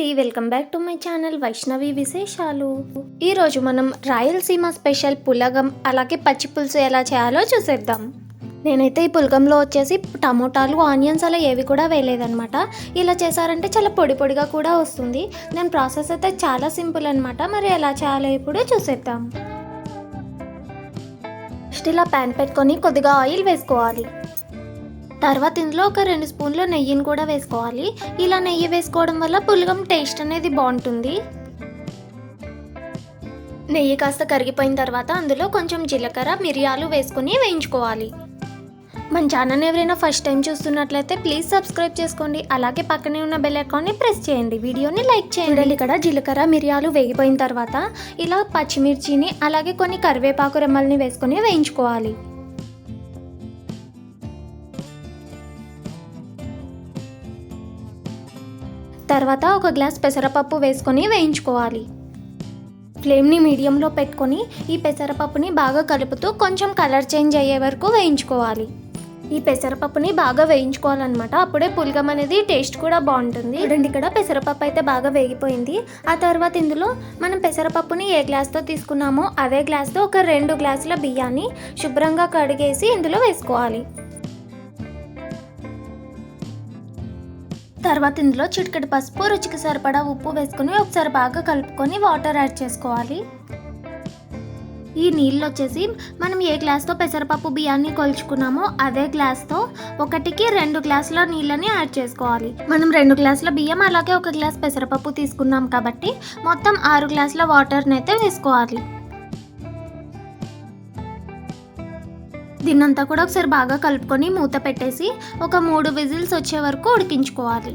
అండి. Welcome back to my channel Vaishnavi విశేషాలు ఈరోజు మనం రాయలసీమ స్పెషల్ పులగం అలాగే పచ్చి పులుసు ఎలా చేయాలో చూసేద్దాం. నేనైతే ఈ పులగంలో వచ్చేసి టమోటాలు ఆనియన్స్ అలా ఏవి కూడా వేయలేదనమాట ఇలా చేశారంటే చాలా పొడి పొడిగా కూడా వస్తుంది. నేను ప్రాసెస్ అయితే చాలా సింపుల్ అనమాట మరి ఎలా చేయాలో ఇప్పుడు చూసేద్దాం. ఫస్ట్ ఇలా ప్యాన్ పెట్టుకొని కొద్దిగా ఆయిల్ వేసుకోవాలి. తర్వాత ఇందులో ఒక రెండు స్పూన్లు నెయ్యిని కూడా వేసుకోవాలి. ఇలా నెయ్యి వేసుకోవడం వల్ల పులగం టేస్ట్ అనేది బాగుంటుంది. నెయ్యి కాస్త కరిగిపోయిన తర్వాత అందులో కొంచెం జీలకర్ర మిరియాలు వేసుకొని వేయించుకోవాలి. మన ఛానల్ ఎవరైనా ఫస్ట్ టైం చూస్తున్నట్లయితే ప్లీజ్ సబ్స్క్రైబ్ చేసుకోండి. అలాగే పక్కనే ఉన్న బెల్ ఐకాన్ని ప్రెస్ చేయండి. వీడియోని లైక్ చేయండి. ఇక్కడ జీలకర్ర మిరియాలు వేగిపోయిన తర్వాత ఇలా పచ్చిమిర్చిని అలాగే కొన్ని కరివేపాకు రెమ్మల్ని వేసుకొని వేయించుకోవాలి. తర్వాత ఒక గ్లాస్ పెసరపప్పు వేసుకొని వేయించుకోవాలి. ఫ్లేమ్ని మీడియంలో పెట్టుకొని ఈ పెసరపప్పుని బాగా కలుపుతూ కొంచెం కలర్ చేంజ్ అయ్యే వరకు వేయించుకోవాలి. ఈ పెసరపప్పుని బాగా వేయించుకోవాలన్నమాట. అప్పుడే పులగం అనేది టేస్ట్ కూడా బాగుంటుంది. చూడండి ఇక్కడ పెసరపప్పు అయితే బాగా వేగిపోయింది. ఆ తర్వాత ఇందులో మనం పెసరపప్పుని ఏ గ్లాస్తో తీసుకున్నామో అదే గ్లాస్తో ఒక రెండు గ్లాసుల బియ్యాన్ని శుభ్రంగా కడిగేసి ఇందులో వేసుకోవాలి. తర్వాత ఇందులో చిటికెడు పసుపు రుచికి సరిపడా ఉప్పు వేసుకొని ఒకసారి బాగా కలుపుకొని వాటర్ యాడ్ చేసుకోవాలి. ఈ నీళ్ళు వచ్చేసి మనం ఏ గ్లాస్తో పెసరపప్పు బియ్యాన్ని కొలుచుకున్నామో అదే గ్లాస్తో ఒకటికి రెండు గ్లాసుల నీళ్ళని యాడ్ చేసుకోవాలి. మనం రెండు గ్లాసుల బియ్యం అలాగే ఒక గ్లాస్ పెసరపప్పు తీసుకున్నాం కాబట్టి మొత్తం ఆరు గ్లాసుల వాటర్ని అయితే వేసుకోవాలి. దీన్నంతా కూడా ఒకసారి బాగా కలుపుకొని మూత పెట్టేసి ఒక మూడు విజిల్స్ వచ్చే వరకు ఉడికించుకోవాలి.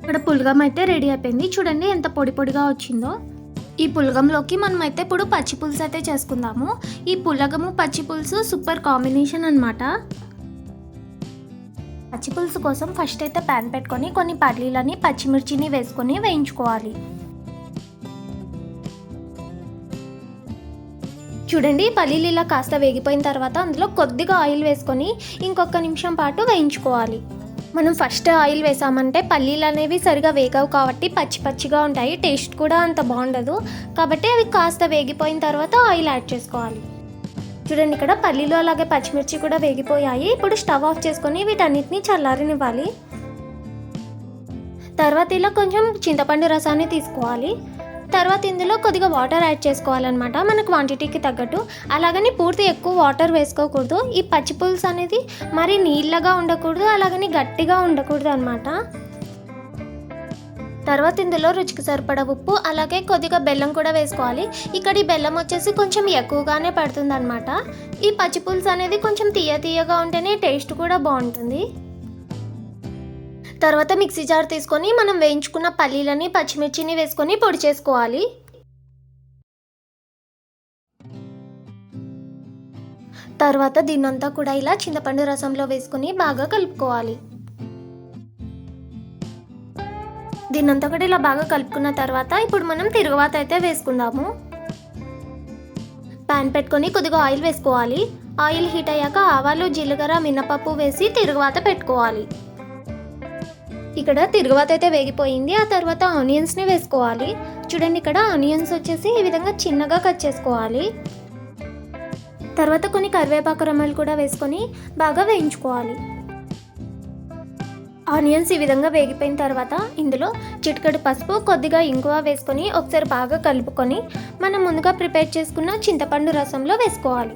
ఇక్కడ పులగం అయితే రెడీ అయిపోయింది. చూడండి ఎంత పొడి పొడిగా వచ్చిందో. ఈ పులగంలోకి మనం అయితే ఇప్పుడు పచ్చి పులుసు అయితే చేసుకుందాము. ఈ పులగము పచ్చి పులుసు సూపర్ కాంబినేషన్ అనమాట పచ్చి పులుసు కోసం ఫస్ట్ అయితే ప్యాన్ పెట్టుకొని కొన్ని పల్లీలని పచ్చిమిర్చిని వేసుకొని వేయించుకోవాలి. చూడండి పల్లీలు ఇలా కాస్త వేగిపోయిన తర్వాత అందులో కొద్దిగా ఆయిల్ వేసుకొని ఇంకొక నిమిషం పాటు వేయించుకోవాలి. మనం ఫస్ట్ ఆయిల్ వేసామంటే పల్లీలు అనేవి సరిగా వేగవు కాబట్టి పచ్చి పచ్చిగా ఉంటాయి టేస్ట్ కూడా అంత బాగుండదు. కాబట్టి అవి కాస్త వేగిపోయిన తర్వాత ఆయిల్ యాడ్ చేసుకోవాలి. చూడండి ఇక్కడ పల్లీలు అలాగే పచ్చిమిర్చి కూడా వేగిపోయాయి. ఇప్పుడు స్టవ్ ఆఫ్ చేసుకొని వీటన్నిటిని చల్లారనివ్వాలి. తర్వాత ఇలా కొంచెం చింతపండు రసాన్ని తీసుకోవాలి. తర్వాత ఇందులో కొద్దిగా వాటర్ యాడ్ చేసుకోవాలన్నమాట. మన క్వాంటిటీకి తగ్గట్టు. అలాగని పూర్తి ఎక్కువ వాటర్ వేసుకోకూడదు. ఈ పచ్చి పులుసు అనేది మరి నీళ్ళగా ఉండకూడదు అలాగని గట్టిగా ఉండకూడదు అనమాట తర్వాత ఇందులో రుచికి సరిపడ ఉప్పు అలాగే కొద్దిగా బెల్లం కూడా వేసుకోవాలి. ఇక్కడ ఈ బెల్లం వచ్చేసి కొంచెం ఎక్కువగానే పడుతుంది అనమాట ఈ పచ్చి పులుసు అనేది కొంచెం తీయ తీయగా ఉంటేనే టేస్ట్ కూడా బాగుంటుంది. తర్వాత మిక్సీ జార్ తీసుకొని మనం వేయించుకున్న పల్లీలని పచ్చిమిర్చిని వేసుకొని పొడి చేసుకోవాలి. తర్వాత దీన్నంతా కూడా ఇలా చింతపండు రసంలో వేసుకొని బాగా కలుపుకోవాలి. దీన్నంతా కూడా ఇలా బాగా కలుపుకున్న తర్వాత ఇప్పుడు మనం తిరుగువాత అయితే వేసుకుందాము. ప్యాన్ పెట్టుకొని కొద్దిగా ఆయిల్ వేసుకోవాలి. ఆయిల్ హీట్ అయ్యాక ఆవాలు జీలకర్ర మినపప్పు వేసి తిరుగువాత పెట్టుకోవాలి. ఇక్కడ తిరుగువాత అయితే వేగిపోయింది. ఆ తర్వాత ఆనియన్స్ని వేసుకోవాలి. చూడండి ఇక్కడ ఆనియన్స్ వచ్చేసి ఈ విధంగా చిన్నగా కట్ చేసుకోవాలి. తర్వాత కొన్ని కరివేపాకు రమ్మలు కూడా వేసుకొని బాగా వేయించుకోవాలి. ఆనియన్స్ ఈ విధంగా వేగిపోయిన తర్వాత ఇందులో చిటికడు పసుపు కొద్దిగా ఇంగువ వేసుకొని ఒకసారి బాగా కలుపుకొని మనం ముందుగా ప్రిపేర్ చేసుకున్న చింతపండు రసంలో వేసుకోవాలి.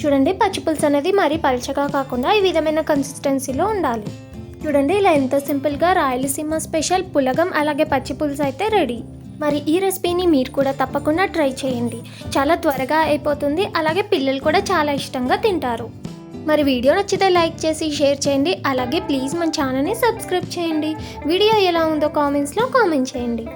చూడండి పచ్చిపులుసు అనేది మరీ పలచగా కాకుండా ఈ విధమైన కన్సిస్టెన్సీలో ఉండాలి. చూడండి ఇలా ఎంత సింపుల్గా రాయలసీమ స్పెషల్ పులగం అలాగే పచ్చిపులుసు అయితే రెడీ. మరి ఈ రెసిపీని మీరు కూడా తప్పకుండా ట్రై చేయండి. చాలా త్వరగా అయిపోతుంది అలాగే పిల్లలు కూడా చాలా ఇష్టంగా తింటారు. మరి వీడియో నచ్చితే లైక్ చేసి షేర్ చేయండి అలాగే ప్లీజ్ మన ఛానల్ని సబ్స్క్రైబ్ చేయండి. వీడియో ఎలా ఉందో కామెంట్స్లో కామెంట్ చేయండి.